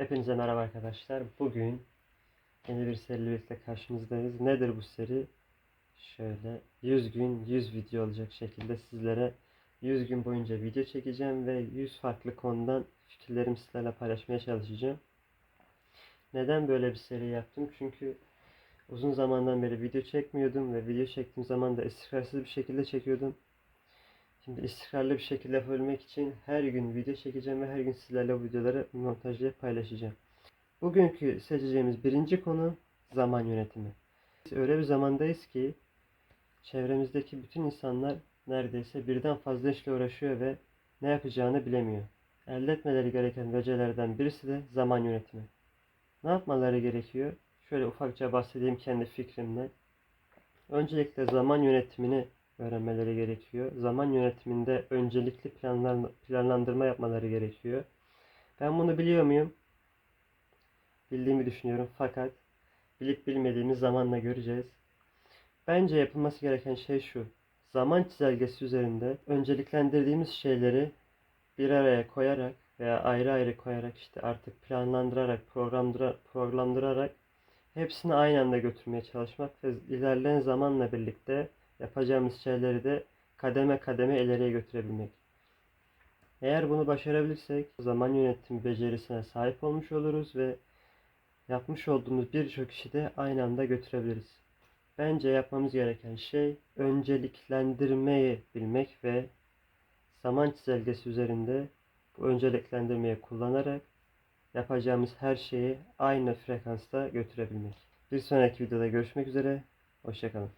Hepinize merhaba arkadaşlar. Bugün yeni bir seriyle birlikte karşınızdayız. Nedir bu seri? Şöyle 100 gün 100 video olacak şekilde sizlere 100 gün boyunca video çekeceğim ve 100 farklı konudan fikirlerimi sizlerle paylaşmaya çalışacağım. Neden böyle bir seri yaptım? Çünkü uzun zamandan beri video çekmiyordum ve video çektiğim zaman da istikrarsız bir şekilde çekiyordum. Şimdi istikrarlı bir şekilde yapabilmek için her gün video çekeceğim ve her gün sizlerle bu videoları montajlayıp paylaşacağım. Bugünkü seçeceğimiz birinci konu zaman yönetimi. Biz öyle bir zamandayız ki çevremizdeki bütün insanlar neredeyse birden fazla işle uğraşıyor ve ne yapacağını bilemiyor. Elde etmeleri gereken becerilerden birisi de zaman yönetimi. Ne yapmaları gerekiyor? Şöyle ufakça bahsedeyim kendi fikrimle. Öncelikle zaman yönetimini öğrenmeleri gerekiyor. Zaman yönetiminde öncelikli planlar, planlandırma yapmaları gerekiyor. Ben bunu biliyor muyum? Bildiğimi düşünüyorum fakat bilip bilmediğimiz zamanla göreceğiz. Bence yapılması gereken şey şu. Zaman çizelgesi üzerinde önceliklendirdiğimiz şeyleri bir araya koyarak veya ayrı ayrı koyarak işte artık planlandırarak, programlandıra- programlandırarak hepsini aynı anda götürmeye çalışmak ve ilerleyen zamanla birlikte yapacağımız şeyleri de kademe kademe ileriye götürebilmek. Eğer bunu başarabilirsek zaman yönetim becerisine sahip olmuş oluruz ve yapmış olduğumuz birçok işi de aynı anda götürebiliriz. Bence yapmamız gereken şey önceliklendirmeyi bilmek ve zaman çizelgesi üzerinde bu önceliklendirmeyi kullanarak yapacağımız her şeyi aynı frekansta götürebilmek. Bir sonraki videoda görüşmek üzere. Hoşçakalın.